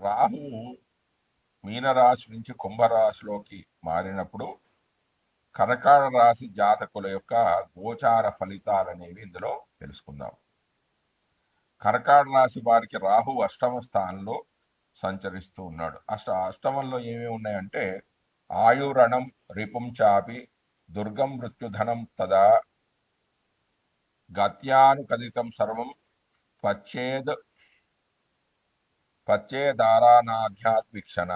రాహువు మీనరాశి నుంచి కుంభరాశిలోకి మారినప్పుడు కర్కాట రాశి జాతకుల యొక్క గోచార ఫలితాలు అనేవి ఇందులో తెలుసుకుందాం. కర్కాట రాశి వారికి రాహు అష్టమ స్థానంలో సంచరిస్తూ ఉన్నాడు. అష్ట అష్టమంలో ఏమేమి ఉన్నాయంటే ఆయురణం రిపుం చాపి దుర్గం మృత్యుధనం తదా గత్యానుకథితం సర్వం పచ్చేద్ పచ్చేదారానాధ్యాత్మిక్షణ.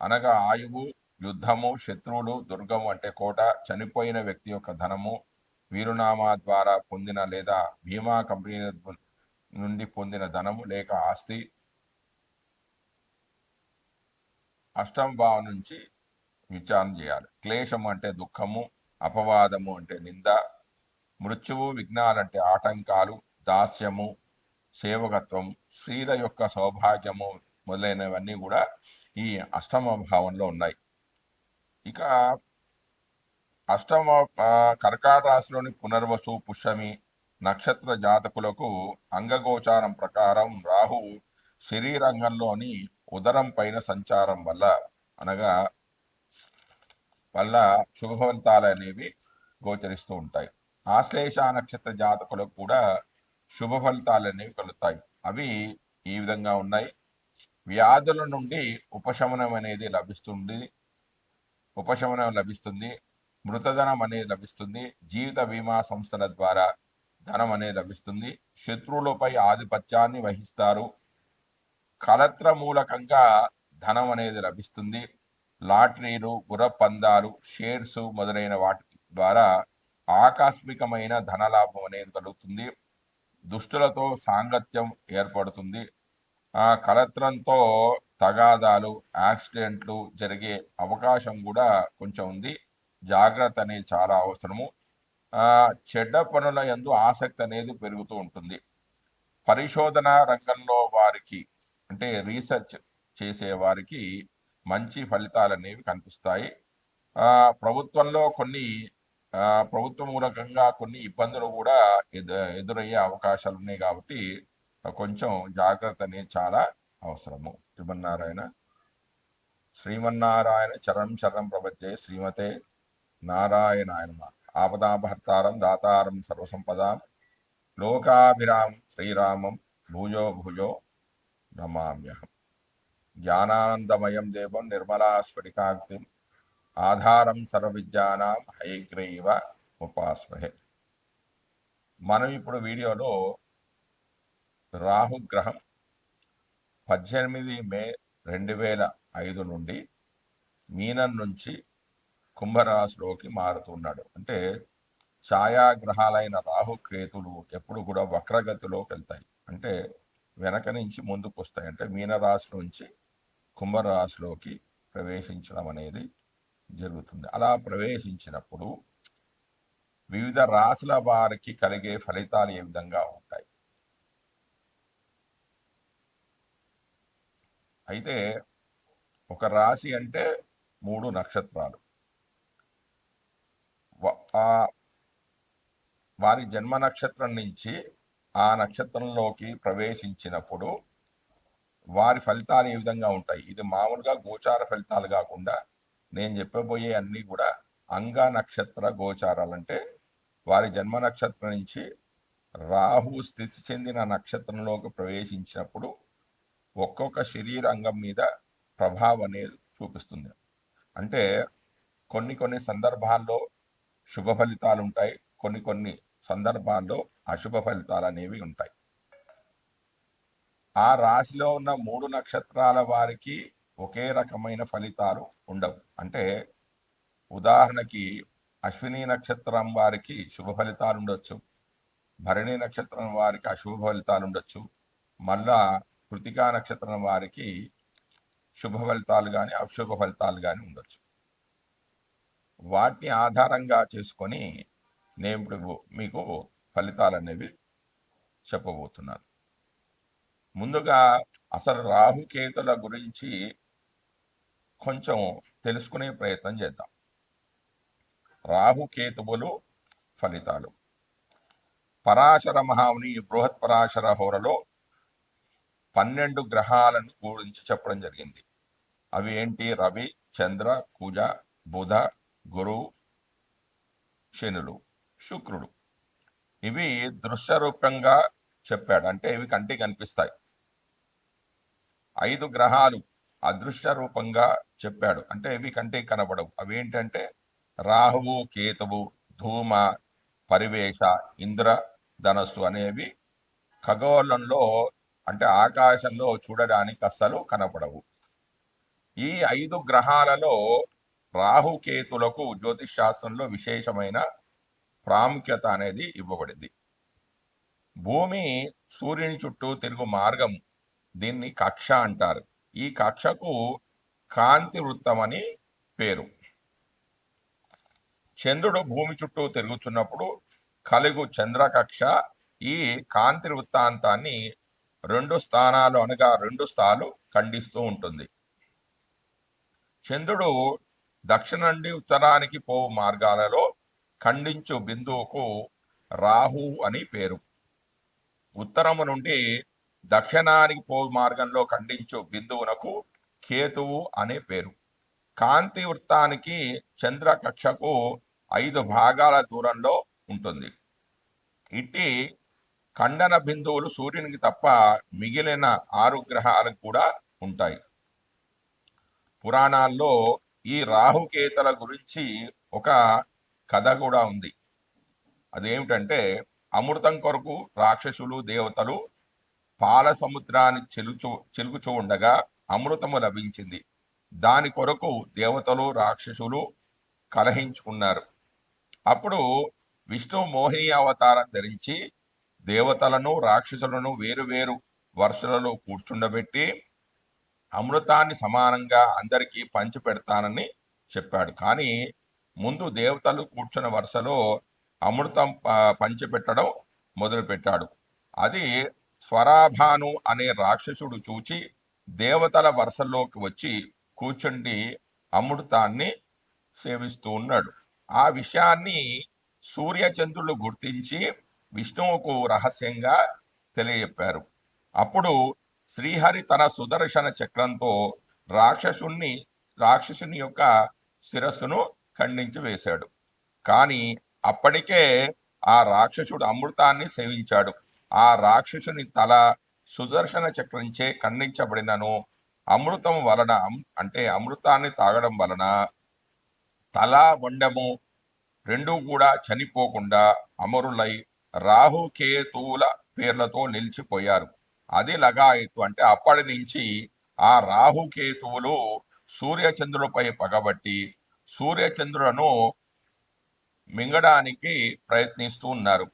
అనగా ఆయువు యుద్ధము శత్రువులు దుర్గము అంటే కోట చనిపోయిన వ్యక్తి యొక్క ధనము వీరునామా ద్వారా పొందిన లేదా బీమా కంపెనీ నుండి పొందిన ధనము లేక ఆస్తి. అష్టం భావం నుంచి విచారణ చేయాలి. క్లేశం అంటే దుఃఖము అపవాదము అంటే నింద మృత్యువు విఘ్నాలంటే ఆటంకాలు దాస్యము సేవకత్వం స్త్రీల యొక్క సౌభాగ్యము మొదలైనవన్నీ కూడా ఈ అష్టమ భావంలో ఉన్నాయి. ఇక అష్టమ కర్కాట రాశిలోని పునర్వసు పుష్యమి నక్షత్ర జాతకులకు అంగగోచారం ప్రకారం రాహు శరీరంగంలోని ఉదరం పైన సంచారం వల్ల అనగా వల్ల శుభవంతాలు అనేవి గోచరిస్తూ ఉంటాయి. ఆశ్లేష నక్షత్ర జాతకులకు కూడా శుభ ఫలితాలు అనేవి కలుగుతాయి. అవి ఈ విధంగా ఉన్నాయి. వ్యాధుల నుండి ఉపశమనం అనేది లభిస్తుంది. ఉపశమనం లభిస్తుంది. మృతధనం అనేది లభిస్తుంది. జీవిత బీమా సంస్థల ద్వారా ధనం అనేది లభిస్తుంది. శత్రువులపై ఆధిపత్యాన్ని వహిస్తారు. కలత్ర మూలకంగా ధనం అనేది లభిస్తుంది. లాటరీలు గుర్రపందాలు షేర్స్ మొదలైన వాటి ద్వారా ఆకస్మికమైన ధనలాభం అనేది కలుగుతుంది. దుష్టులతో సాంగత్యం ఏర్పడుతుంది. ఆ కలత్రంతో తగాదాలు యాక్సిడెంట్లు జరిగే అవకాశం కూడా కొంచెం ఉంది. జాగ్రత్త అనేది చాలా అవసరము. చెడ్డ పనుల యందు ఆసక్తి అనేది పెరుగుతూ ఉంటుంది. పరిశోధన రంగంలో వారికి అంటే రీసెర్చ్ చేసే వారికి మంచి ఫలితాలు అనేవి కనిపిస్తాయి ప్రభుత్వంలో కొన్ని ప్రభుత్వ మూలకంగా కొన్ని ఇబ్బందులు కూడా ఎదు ఎదురయ్యే అవకాశాలు ఉన్నాయి కాబట్టి కొంచెం జాగ్రత్త అనేది చాలా అవసరము. శ్రీమన్నారాయణ శ్రీమన్నారాయణ చరం శరణం ప్రపంచే శ్రీమతే నారాయణాయన ఆపదాభర్తారం దాతారం సర్వసంపదాం. లోకాభిరామం శ్రీరామం భూజో భుజో నమామ్యహం. జ్ఞానానందమయం దేవం నిర్మలా స్ఫటికాగ్నిం ఆధారం సర్వవిద్యానాం హైగ్రీవ ఉపాస్మహే మనం ఇప్పుడు వీడియోలో రాహుగ్రహం పద్దెనిమిది మే రెండు వేల ఐదు నుండి మీనం నుంచి కుంభరాశిలోకి మారుతున్నాడు. అంటే ఛాయాగ్రహాలైన రాహుకేతులు ఎప్పుడు కూడా వక్రగతిలోకి వెళ్తాయి. అంటే వెనక నుంచి ముందుకు వస్తాయి అంటే మీనరాశి నుంచి కుంభరాశిలోకి ప్రవేశించడం అనేది జరుగుతుంది. అలా ప్రవేశించినప్పుడు వివిధ రాశుల వారికి కలిగే ఫలితాలు ఏ విధంగా ఉంటాయి? అయితే ఒక రాశి అంటే మూడు నక్షత్రాలు. ఆ వారి జన్మ నక్షత్రం నుంచి ఆ నక్షత్రంలోకి ప్రవేశించినప్పుడు వారి ఫలితాలు ఏ విధంగా ఉంటాయి? ఇది మామూలుగా గోచార ఫలితాలు కాకుండా నేను చెప్పబోయే అన్నీ కూడా అంగ నక్షత్ర గోచారాలంటే వారి జన్మ నక్షత్రం నుంచి రాహు స్థితి చెందిన నక్షత్రంలోకి ప్రవేశించినప్పుడు ఒక్కొక్క శరీర అంగం మీద ప్రభావం అనేది చూపిస్తుంది. అంటే కొన్ని కొన్ని సందర్భాల్లో శుభ ఫలితాలు ఉంటాయి. కొన్ని కొన్ని సందర్భాల్లో అశుభ ఫలితాలు అనేవి ఉంటాయి. ఆ రాశిలో ఉన్న మూడు నక్షత్రాల వారికి ఒకే రకమైన ఫలితాలు ఉండవు. అంటే ఉదాహరణకి అశ్విని నక్షత్రం వారికి శుభ ఫలితాలు ఉండొచ్చు. భరణి నక్షత్రం వారికి అశుభ ఫలితాలు ఉండొచ్చు. మళ్ళా కృతికా నక్షత్రం వారికి శుభ ఫలితాలు కానీ అశుభ ఫలితాలు కానీ ఉండొచ్చు. వాటిని ఆధారంగా చేసుకొని నేను ఇప్పుడు మీకు ఫలితాలు అనేవి చెప్పబోతున్నాను. ముందుగా అసలు రాహుకేతుల గురించి కొంచెం తెలుసుకునే ప్రయత్నం చేద్దాం. రాహుకేతువులు ఫలితాలు. పరాశర మహాముని బృహత్ పరాశర హోరలో పన్నెండు గ్రహాలను గురించి చెప్పడం జరిగింది. అవి ఏంటి? రవి చంద్ర కుజ బుధ గురు శనులు శుక్రుడు. ఇవి దృశ్యరూపంగా చెప్పాడు. అంటే ఇవి కంటికి కనిపిస్తాయి ఐదు గ్రహాలు అదృశ్య రూపంగా చెప్పాడు. అంటే ఇవి కంటికి కనబడవు. అవి ఏంటంటే రాహువు కేతువు ధూమ పరివేష ఇంద్ర ధనస్సు అనేవి ఖగోళంలో అంటే ఆకాశంలో చూడడానికి అస్సలు కనపడవు ఈ ఐదు గ్రహాలలో రాహుకేతులకు జ్యోతిష్ శాస్త్రంలో విశేషమైన ప్రాముఖ్యత అనేది ఇవ్వబడింది. భూమి సూర్యుని చుట్టూ తిరుగు మార్గం దీన్ని కక్ష అంటారు. ఈ కక్షకు కాంతి వృత్తం అని పేరు. చంద్రుడు భూమి చుట్టూ తిరుగుతున్నప్పుడు కలుగు చంద్రకక్ష ఈ కాంతి వృత్తాంతాన్ని రెండు స్థానాలు అనగా రెండు స్థాలు ఖండిస్తూ ఉంటుంది. చంద్రుడు దక్షిణ నుండి ఉత్తరానికి పోవు మార్గాలలో ఖండించు బిందువుకు రాహు అని పేరు. ఉత్తరము నుండి దక్షిణానికి పో మార్గంలో ఖండించు బిందువునకు కేతువు అనే పేరు. కాంతి వృత్తానికి చంద్ర కక్షకు ఐదు భాగాల దూరంలో ఉంటుంది. ఇట్టి ఖండన బిందువులు సూర్యునికి తప్ప మిగిలిన ఆరు గ్రహాలకు కూడా ఉంటాయి. పురాణాల్లో ఈ రాహుకేతల గురించి ఒక కథ కూడా ఉంది. అదేమిటంటే అమృతం కొరకు రాక్షసులు దేవతలు పాల సముద్రాన్ని చెలుచు చెలుగుచూ ఉండగా అమృతము లభించింది. దాని కొరకు దేవతలు రాక్షసులు కలహించుకున్నారు. అప్పుడు విష్ణు మోహిని అవతారం ధరించి దేవతలను రాక్షసులను వేరువేరు వరుసలలో కూర్చుండబెట్టి అమృతాన్ని సమానంగా అందరికీ పంచి పెడతానని చెప్పాడు. కానీ ముందు దేవతలు కూర్చున్న వరుసలో అమృతం పంచిపెట్టడం మొదలుపెట్టాడు. అది స్వరాభాను అనే రాక్షసుడు చూచి దేవతల వరుసలోకి వచ్చి కూర్చుండి అమృతాన్ని సేవిస్తూ ఉన్నాడు. ఆ విషయాన్ని సూర్యచంద్రులు గుర్తించి విష్ణువుకు రహస్యంగా తెలియజెప్పారు. అప్పుడు శ్రీహరి తన సుదర్శన చక్రంతో రాక్షసుణ్ణి రాక్షసుని యొక్క శిరస్సును ఖండించి వేశాడు. కానీ అప్పటికే ఆ రాక్షసుడు అమృతాన్ని సేవించాడు. ఆ రాక్షసుని తల సుదర్శన చక్రంచే ఖండించబడినను. అమృతం వలన అంటే అమృతాన్ని తాగడం వలన తల బొండము రెండు కూడా చనిపోకుండా అమరులై రాహుకేతువుల పేర్లతో నిలిచిపోయారు. అది లగాయతు అంటే అప్పటి నుంచి ఆ రాహుకేతువులు సూర్యచంద్రులపై పగబట్టి సూర్యచంద్రులను మింగడానికి ప్రయత్నిస్తూ ఉన్నారు.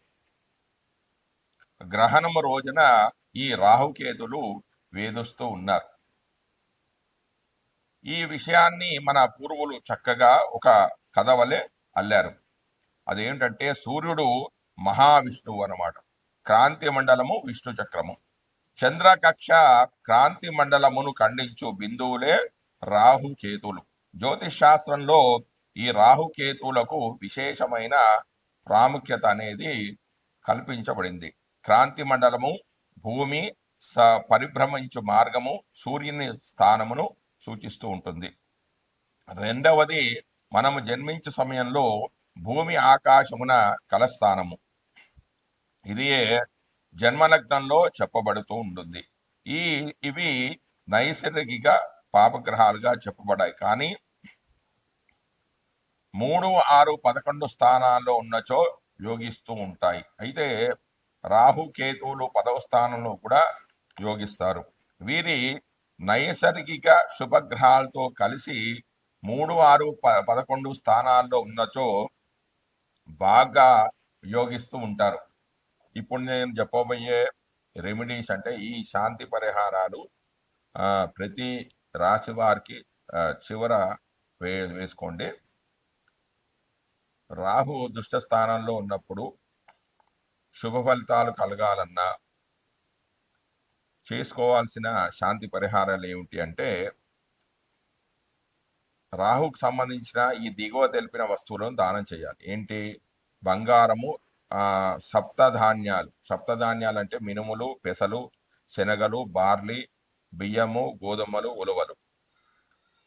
గ్రహణము రోజున ఈ రాహుకేతులు వేధిస్తూ ఉన్నారు. ఈ విషయాన్ని మన పూర్వులు చక్కగా ఒక కథ వలె అల్లారు. అదేంటంటే సూర్యుడు మహావిష్ణువు అనమాట క్రాంతి మండలము విష్ణు చక్రము. చంద్రకక్ష క్రాంతి మండలమును ఖండించు బిందువులే రాహుకేతులు. జ్యోతిష్ శాస్త్రంలో ఈ రాహుకేతువులకు విశేషమైన ప్రాముఖ్యత అనేది కల్పించబడింది. క్రాంతి మండలము భూమి స పరిభ్రమించు మార్గము సూర్యుని స్థానమును సూచిస్తూ ఉంటుంది. రెండవది మనము జన్మించే సమయంలో భూమి ఆకాశమున కలస్థానము. ఇది జన్మలగ్నంలో చెప్పబడుతూ ఉంటుంది. ఈ ఇవి నైసర్గిక పాపగ్రహాలుగా చెప్పబడాయి కానీ మూడు ఆరు పదకొండు స్థానాల్లో ఉన్నచో యోగిస్తూ ఉంటాయి. అయితే రాహు కేతువులు పదవ స్థానంలో కూడా యోగిస్తారు. వీరి నైసర్గిక శుభగ్రహాలతో కలిసి మూడు ఆరు ప పదకొండు స్థానాల్లో ఉన్నచో బాగా యోగిస్తూ ఉంటారు. ఇప్పుడు నేను చెప్పబోయే రెమెడీస్ అంటే ఈ శాంతి పరిహారాలు ప్రతి రాశి వారికి చివర వే వేసుకోండి. రాహు దుష్ట స్థానంలో ఉన్నప్పుడు శుభ ఫలితాలు కలగాలన్నా చేసుకోవాల్సిన శాంతి పరిహారాలు ఏమిటి అంటే రాహుకు సంబంధించిన ఈ దిగువ తెలిపిన వస్తువులను దానం చేయాలి. ఏంటి? బంగారము సప్తధాన్యాలు. సప్తధాన్యాలు అంటే మినుములు పెసలు శనగలు బార్లీ బియ్యము గోధుమలు ఉలవలు.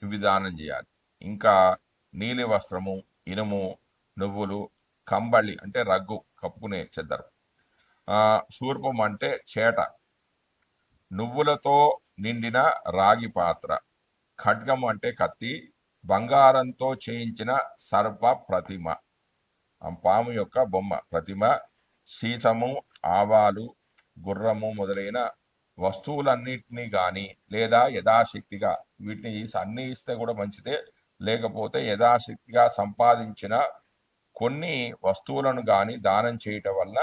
ఇవి దానం చేయాలి. ఇంకా నీలి వస్త్రము ఇనుము నువ్వులు కంబళి అంటే రగ్గు కప్పుకునే చెద్దరు. శూర్పం అంటే చేట. నువ్వులతో నిండిన రాగి పాత్ర. ఖడ్గం అంటే కత్తి. బంగారంతో చేయించిన సర్ప ప్రతిమ. పాము యొక్క బొమ్మ ప్రతిమ సీసము ఆవాలు గుర్రము మొదలైన వస్తువులన్నింటినీ కానీ లేదా యథాశక్తిగా వీటిని అన్ని ఇస్తే కూడా మంచిదే. లేకపోతే యథాశక్తిగా సంపాదించిన కొన్ని వస్తువులను కానీ దానం చేయటం వల్ల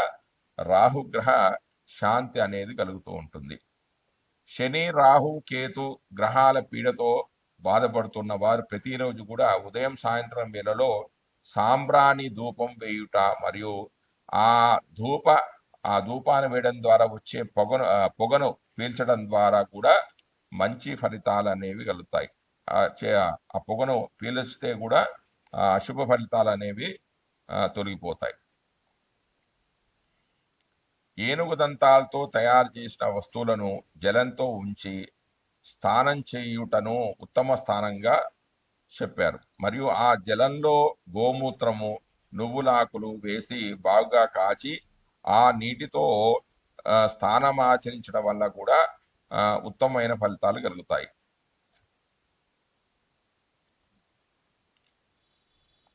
రాహుగ్రహ శాంతి అనేది కలుగుతూ ఉంటుంది. శని రాహు కేతు గ్రహాల పీడతో బాధపడుతున్న వారు ప్రతిరోజు కూడా ఉదయం సాయంత్రం వేళలో సాంబ్రాణి ధూపం వేయుట మరియు ఆ ధూప ఆ ధూపాన్ని వేయడం ద్వారా వచ్చే పొగను పొగను పీల్చడం ద్వారా కూడా మంచి ఫలితాలు అనేవి కలుగుతాయి. ఆ పొగను పీలిస్తే కూడా అశుభ ఫలితాలు అనేవి తొలగిపోతాయి. ఏనుగు దంతాలతో తయారు చేసిన వస్తువులను జలంతో ఉంచి స్నానం చేయుటను ఉత్తమ స్థానంగా చెప్పారు. మరియు ఆ జలంలో గోమూత్రము నువ్వులాకులు వేసి బాగా కాచి ఆ నీటితో ఆ, స్నానమాచరించడం వల్ల కూడా ఉత్తమమైన ఫలితాలు కలుగుతాయి.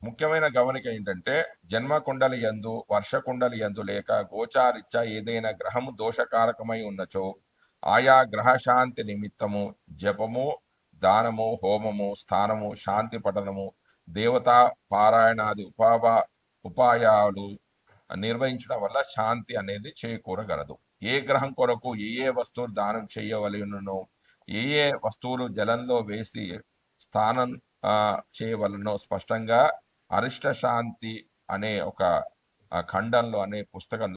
ముఖ్యమైన గమనిక ఏంటంటే జన్మ కుండలి యందు వర్ష కుండలి యందు లేక గోచారిత్య ఏదైనా గ్రహము దోషకారకమై ఉన్నచో ఆయా గ్రహ శాంతి నిమిత్తము జపము దానము హోమము స్థానము శాంతి పఠనము దేవతా పారాయణాది ఉపావ ఉపాయాలు నిర్వహించడం వల్ల శాంతి అనేది చేకూరగలదు. ఏ గ్రహం కొరకు ఏ ఏ వస్తువులు దానం చేయవలనో ఏ ఏ వస్తువులు జలంలో వేసి స్థానం చేయవలనో స్పష్టంగా అరిష్ట శాంతి అనే ఒక ఖండంలో అనే పుస్తకం